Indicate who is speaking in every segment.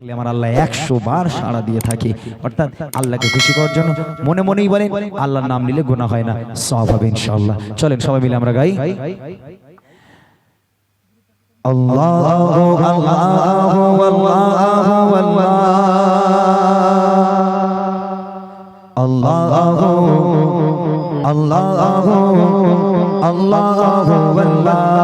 Speaker 1: আমার আল্লাহ একশো বার সাড়া দিয়ে থাকে। অর্থাৎ আল্লাহকে খুশি করার জন্য মনে মনেই বলেন, আল্লাহর নাম নিলে গোনা হয় না সব হবে ইনশাআল্লাহ। চলেন, সবাই মিলে আমরা গাই। আল্লাহ আল্লাহ। আল্লাহ আল্লাহ আল্লাহ আল্লাহ।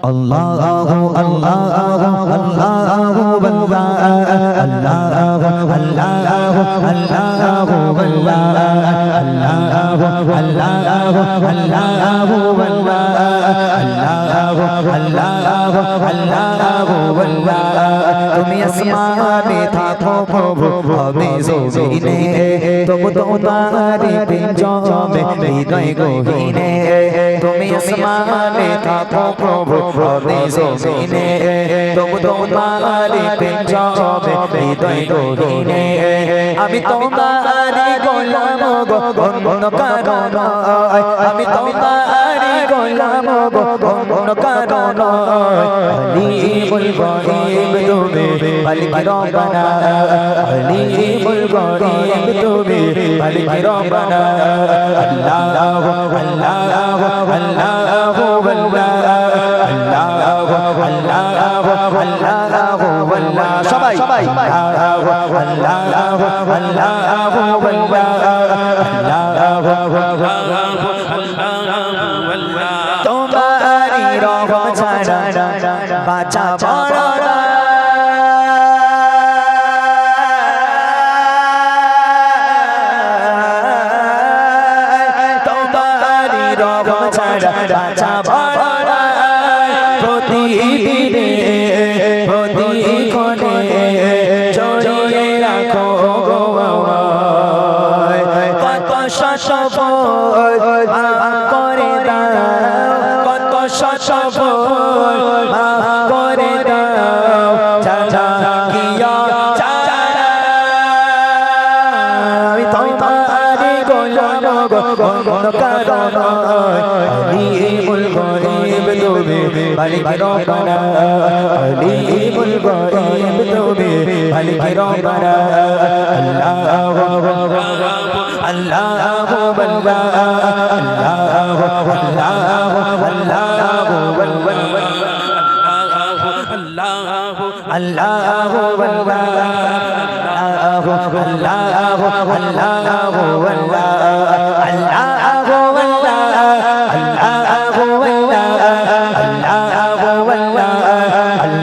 Speaker 1: আল্লাহ তুমি আসমানে থাকো প্রভু আমি জমিনে তবু তোমারি পিঞ্জমে হৃদয় গহীনে তুমি আসমানে থাকো প্রভু আমি জমিনে। তবু তোমারি পিঞ্জমে হৃদয় গহীনে। আমি তোমারি গোলাম গো অন্য কারণ আমি তোমারি গোলাম গো অন্য কারণ আলিমুল গরিব তুমি মালিক রব্বানা আলিমুল গরিব তুমি মালিক রব্বানা আল্লাহ আল্লাহ। সবাই সবাই তোমারি রহম ছাড়া বাঁচা বড় বাঁচা বড় প্রতিদিনে প্রতিক্ষণে জড়িয়ে রাখো কত শত করে দাও কত শত কারণ আলিমুল গরিব তুমি মালিক রব্বানা আলিমুল গরিব তুমি মালিক রব্বানা আল্লাহ আল্লাহ আল্লাহ আল্লাহ আল্লাহ